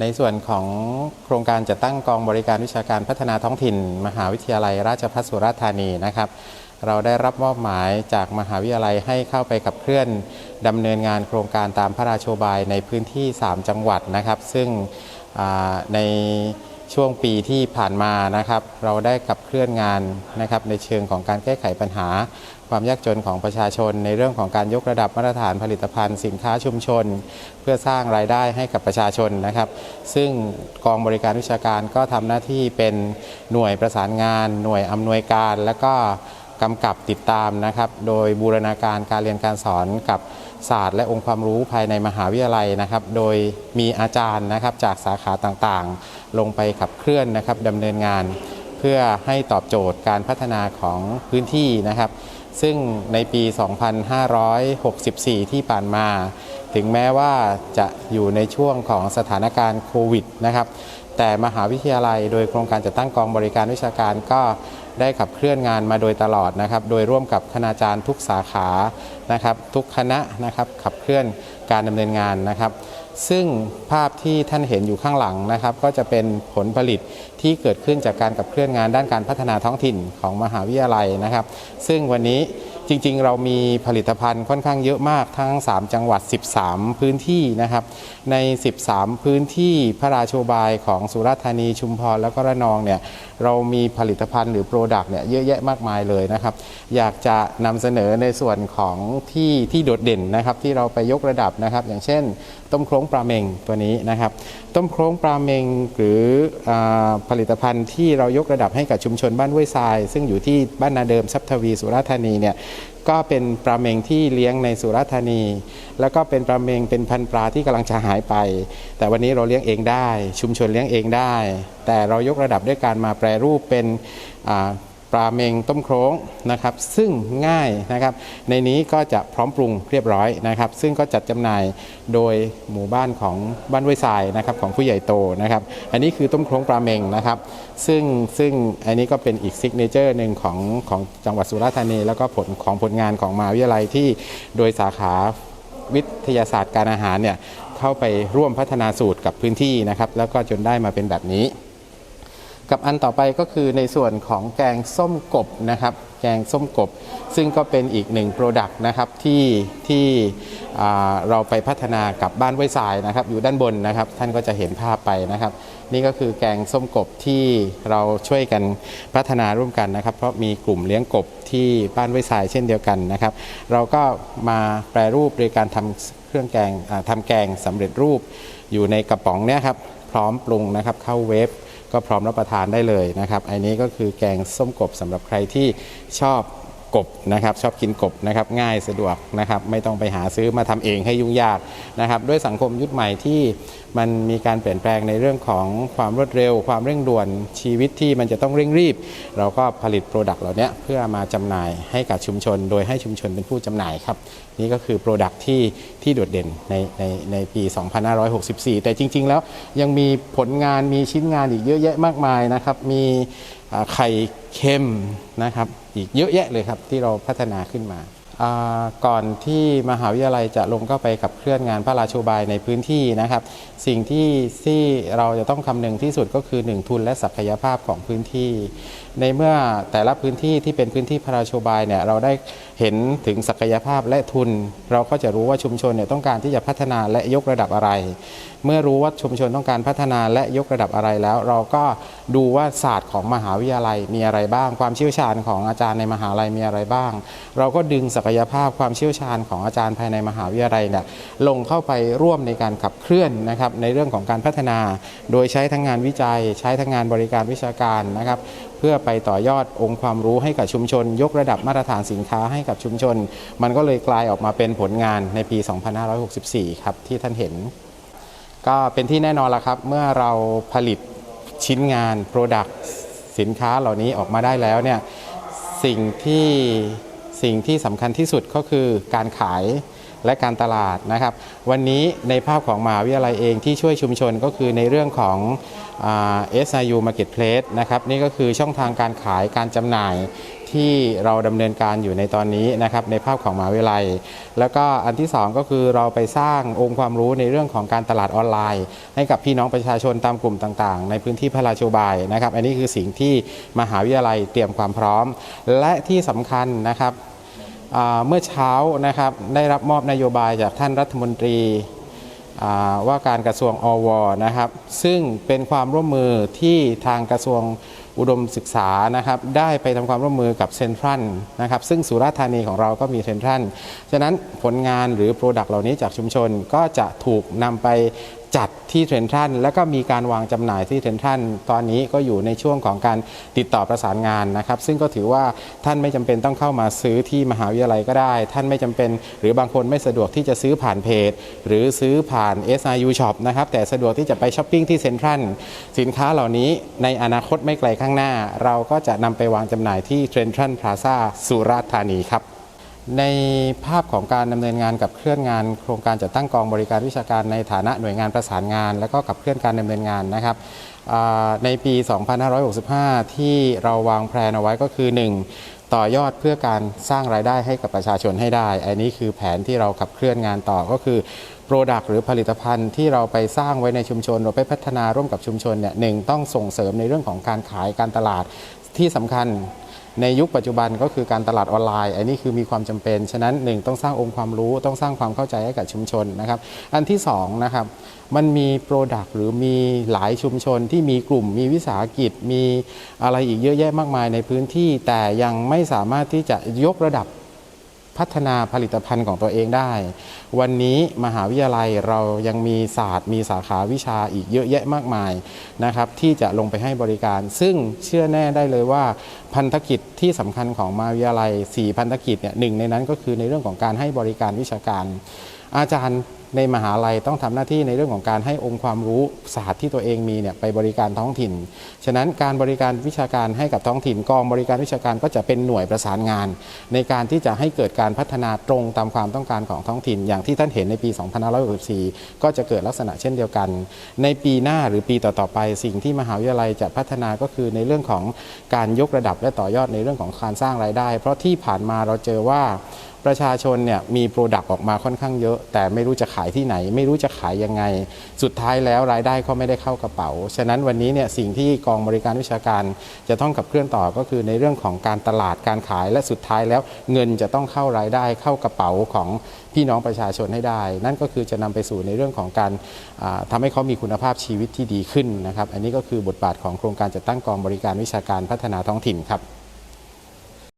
ในส่วนของโครงการจัดตั้งกองบริการวิชาการพัฒนาท้องถิ่น มหาวิทยาลัยราชภัฏสุราษฎร์ธานีนะครับ เราได้รับมอบหมายจากมหาวิทยาลัยให้เข้าไปขับเคลื่อนดำเนินงานโครงการตามพระราโชบายในพื้นที่ 3 จังหวัดนะครับ ซึ่งใน ช่วงปีที่ผ่านมานะครับ เราได้ขับเคลื่อนงานนะครับ ในเชิงของการแก้ไขปัญหา ความยากจนของประชาชน ในเรื่องของการยกระดับมาตรฐานผลิตภัณฑ์สินค้าชุมชน เพื่อสร้างรายได้ให้กับประชาชนนะครับ ซึ่งกองบริการวิชาการก็ทำหน้าที่เป็นหน่วยประสานงาน หน่วยอำนวยการ และก็กำกับติดตามนะครับ โดยบูรณาการการเรียนการสอนกับ ศาสตร์และองค์ความรู้ภายในมหาวิทยาลัยนะครับ โดยมีอาจารย์นะครับจากสาขาต่างๆ ลงไปขับเคลื่อนนะครับดำเนินงาน เพื่อให้ตอบโจทย์การพัฒนาของพื้นที่นะครับ ซึ่งในปี 2564 ที่ผ่านมา ถึงแม้ว่าจะอยู่ในช่วงของสถานการณ์โควิดนะครับแต่มหาวิทยาลัยโดยโครงการจัดตั้งกองบริการวิชาการก็ ได้ขับเคลื่อนงานมาโดยตลอดนะครับ โดยร่วมกับคณาจารย์ทุกสาขานะครับ ทุกคณะนะครับขับเคลื่อนการดำเนินงานนะครับ ซึ่งภาพที่ท่านเห็นอยู่ข้างหลังนะครับ ก็จะเป็นผลผลิตที่เกิดขึ้นจากการขับเคลื่อนงานด้านการพัฒนาท้องถิ่นของมหาวิทยาลัยนะครับ ซึ่งวันนี้ จริงๆ เรามีผลิตภัณฑ์ค่อนข้างเยอะมากทั้ง 3 จังหวัด 13 พื้นที่นะครับ ใน 13 พื้นที่พระราโชบายของสุราษฎร์ธานีชุมพรแล้วก็ระนองเนี่ยเรามีผลิตภัณฑ์หรือโปรดักต์เนี่ยเยอะแยะมากมายเลยนะครับ อยากจะนำเสนอในส่วนของที่ที่โดดเด่นนะครับที่เราไปยกระดับนะครับ อย่างเช่น ต้มโครงปลาเมงตัวนี้นะครับ ต้มโครงปลาเมงหรืออผลิตภัณฑ์ที่เรายกระดับให้กับชุมชนบ้านห้วยทราย ซึ่งอยู่ที่บ้านนาเดิมทรัพทวีสุราษฎร์ธานีเนี่ย ก็เป็นปลาเมงที่เลี้ยงในสุราษฎร์ธานี แล้วก็เป็นปลาเมงเป็นพันปลาที่กำลังจะหายไป แต่วันนี้เราเลี้ยงเองได้ ชุมชนเลี้ยงเองได้ แต่เรายกระดับด้วยการมาแปรรูปเป็น อ่าปลาเมงต้มโครงนะครับ ซึ่งง่ายนะครับ ในนี้ก็จะพร้อมปรุงเรียบร้อยนะครับ ซึ่งก็จัดจำหน่ายโดยหมู่บ้านของบ้านห้วยทรายนะครับของผู้ใหญ่โตนะครับ อันนี้คือต้มโครงปลาเมงนะครับ ซึ่งซึ่งอันนี้ก็เป็นอีกซิกเนเจอร์หนึ่งของของจังหวัดสุราษฎร์ธานี แล้วก็ผลของผลงานของมหาวิทยาลัยที่โดยสาขาวิทยาศาสตร์การอาหารเนี่ยเข้าไปร่วมพัฒนาสูตรกับพื้นที่นะครับ แล้วก็จนได้มาเป็นแบบนี้ กับอันต่อไปก็คือในส่วนของแกงส้มกบนะครับ แกงส้มกบ ซึ่งก็เป็นอีกหนึ่งโปรดักต์นะครับที่ที่เราไปพัฒนากับบ้านห้วยทรายนะครับ อยู่ด้านบนนะครับ ท่านก็จะเห็นภาพไปนะครับ นี่ก็คือแกงส้มกบที่เราช่วยกันพัฒนาร่วมกันนะครับ เพราะมีกลุ่มเลี้ยงกบที่บ้านห้วยทรายเช่นเดียวกันนะครับ เราก็มาแปรรูปโดยการทำเครื่องแกงอ่าทำแกงสำเร็จรูปอยู่ในกระป๋องเนี่ยครับพร้อมปรุงนะครับเข้าเวฟ ก็พร้อมรับประทานได้เลยนะครับ อันนี้ก็คือแกงส้มกบสำหรับใครที่ชอบ กบนะครับชอบกินกบนะครับง่ายสะดวกนะครับไม่ต้องไปหาซื้อมาทำเองให้ยุ่งยากนะครับด้วยสังคมยุคใหม่ที่มันมีการเปลี่ยนแปลงในเรื่องของความรวดเร็ว ความเร่งด่วนชีวิตที่มันจะต้องเร่งรีบ เราก็ผลิตโปรดักต์เหล่านี้เพื่อมาจำหน่ายให้กับชุมชน โดยให้ชุมชนเป็นผู้จำหน่ายครับนี่ก็คือโปรดักต์ที่ที่โดดเด่นในในในปี 2564 แต่จริง ๆ แล้วยังมีผลงานมีชิ้นงานอีกเยอะแยะมากมายนะครับมีไข่เค็มนะครับ อีกเยอะแยะเลยครับที่เราพัฒนาขึ้นมา ก่อนที่มหาวิทยาลัยจะลงเข้าไปขับเคลื่อนงานพระราโชบายในพื้นที่นะครับ สิ่งที่ที่เราจะต้องคำนึงที่สุดก็คือหนึ่งทุนและศักยภาพของพื้นที่ ในเมื่อแต่ละพื้นที่ที่เป็นพื้นที่พระราโชบายเนี่ยเราได้เห็นถึงศักยภาพและทุน เราก็จะรู้ว่าชุมชนเนี่ยต้องการที่จะพัฒนาและยกระดับอะไร เมื่อรู้ว่าชุมชนต้องการพัฒนาและยกระดับอะไรแล้ว เราก็ดูว่าศาสตร์ของมหาวิทยาลัยมีอะไรบ้าง ความเชี่ยวชาญของอาจารย์ในมหาลัยมีอะไรบ้าง เราก็ดึงศักยภาพความเชี่ยวชาญของอาจารย์ภายในมหาวิทยาลัยเนี่ยลงเข้าไปร่วมในการขับเคลื่อนนะครับในเรื่องของการพัฒนา โดยใช้ทั้งงานวิจัย ใช้ทั้งงานบริการวิชาการนะครับเพื่อไปต่อยอดองค์ความรู้ให้กับชุมชน ยกระดับมาตรฐานสินค้าให้กับชุมชน มันก็เลยกลายออกมาเป็นผลงานในปี 2564 ครับที่ท่านเห็น ก็เป็นที่แน่นอนละครับ เมื่อเราผลิตชิ้นงาน Product สินค้าเหล่านี้ออกมาได้แล้วเนี่ยสิ่งที่ สิ่งที่สำคัญที่สุดก็คือการขายและการตลาดนะครับ วันนี้ในภาพของมหาวิทยาลัยเองที่ช่วยชุมชนก็คือในเรื่องของอ่า SIU Marketplace นะครับนี่ก็คือช่องทางการขายการจำหน่าย ที่เราดำเนินการอยู่ในตอนนี้นะครับในภาพของมหาวิทยาลัย แล้วก็อันที่สองก็คือเราไปสร้างองค์ความรู้ในเรื่องของการตลาดออนไลน์ ให้กับพี่น้องประชาชนตามกลุ่มต่างๆ ในพื้นที่พระราชบายนะครับ อันนี้คือสิ่งที่มหาวิทยาลัยเตรียมความพร้อม และที่สำคัญนะครับเมื่อเช้านะครับได้รับมอบนโยบายจากท่านรัฐมนตรีว่าการกระทรวงอวนะครับ ซึ่งเป็นความร่วมมือที่ทางกระทรวง อุดมศึกษานะครับได้ไปทำความร่วมมือกับเซ็นทรัลนะครับซึ่งสุราษฎร์ธานีของเราก็มีเซ็นทรัลฉะนั้นผลงานหรือโปรดักต์เหล่านี้จากชุมชนก็จะถูกนำไป จัดที่เซ็นทรัลแล้วก็มีการวางจำหน่ายที่เซ็นทรัลตอนนี้ก็อยู่ในช่วงของการติดต่อประสานงานนะครับ ซึ่งก็ถือว่าท่านไม่จำเป็นต้องเข้ามาซื้อที่มหาวิทยาลัยก็ได้ ท่านไม่จำเป็น หรือบางคนไม่สะดวกที่จะซื้อผ่านเพจ หรือซื้อผ่าน SIU Shop นะครับแต่สะดวกที่จะไปช้อปปิ้งที่เซ็นทรัลสินค้าเหล่านี้ในอนาคตไม่ไกลข้างหน้า เราก็จะนำไปวางจำหน่ายที่เซ็นทรัลพลาซ่าสุราษฎร์ธานีครับ ในภาพของการดำเนินงานกับเคลื่อนงาน โครงการจัดตั้งกองบริการวิชาการในฐานะหน่วยงานประสานงาน และก็กับเคลื่อนการดำเนินงานนะครับในปี 2565 ที่เราวางแผนเอาไว้ก็คือ 1. ต่อยอดเพื่อการสร้างรายได้ให้กับประชาชนให้ได้ อันนี้คือแผนที่เราขับเคลื่อนงานต่อก็คือโปรดักต์หรือผลิตภัณฑ์ที่เราไปสร้างไว้ในชุมชนเราไปพัฒนาร่วมกับชุมชนเนี่ยหนึ่งต้องส่งเสริมในเรื่องของการขายการตลาดที่สำคัญ ในยุคปัจจุบันก็คือการตลาดออนไลน์ อันนี้คือมีความจำเป็น ฉะนั้นหนึ่งต้องสร้างองค์ความรู้ต้องสร้างความเข้าใจให้กับชุมชนนะครับ อันที่สองนะครับมันมีโปรดักต์หรือมีหลายชุมชนที่มีกลุ่มมีวิสาหกิจมีอะไรอีกเยอะแยะมากมายในพื้นที่ แต่ยังไม่สามารถที่จะยกระดับ พัฒนาผลิตภัณฑ์ของตัวเองได้ วันนี้มหาวิทยาลัยเรายังมีศาสตร์มีสาขาวิชาอีกเยอะแยะมากมายนะครับที่จะลงไปให้บริการ ซึ่งเชื่อแน่ได้เลยว่าพันธกิจที่สำคัญของมหาวิทยาลัย 4 พันธกิจเนี่ยหนึ่งในนั้นก็คือในเรื่องของการให้บริการวิชาการ อาจารย์ ในมหาลัยต้องทำหน้าที่ในเรื่องของการให้องค์ความรู้ศาสตร์ที่ตัวเองมีเนี่ยไปบริการท้องถิ่น ฉะนั้นการบริการวิชาการให้กับท้องถิ่นกองบริการวิชาการก็จะเป็นหน่วยประสานงาน ในการที่จะให้เกิดการพัฒนาตรงตามความต้องการของท้องถิ่น อย่างที่ท่านเห็นในปี 2564 ก็จะเกิดลักษณะเช่นเดียวกัน ในปีหน้าหรือปีต่อๆไป สิ่งที่มหาวิทยาลัยจะพัฒนาก็คือในเรื่องของการยกระดับและต่อยอดในเรื่องของการสร้างรายได้ เพราะที่ผ่านมาเราเจอว่า ประชาชนเนี่ยมีโปรดักต์ออกมาค่อนข้างเยอะ แต่ไม่รู้จะขายที่ไหน ไม่รู้จะขายยังไง สุดท้ายแล้วรายได้ก็ไม่ได้เข้ากระเป๋า ฉะนั้นวันนี้เนี่ยสิ่งที่กองบริการวิชาการจะต้องขับเคลื่อนต่อก็คือในเรื่องของการตลาดการขายและสุดท้ายแล้วเงินจะต้องเข้ารายได้เข้ากระเป๋าของพี่น้องประชาชนให้ได้ นั่นก็คือจะนำไปสู่ในเรื่องของการอ่าทำให้เขามีคุณภาพชีวิตที่ดีขึ้นนะครับ อันนี้ก็คือบทบาทของโครงการจัดตั้งกองบริการวิชาการพัฒนาท้องถิ่นครับ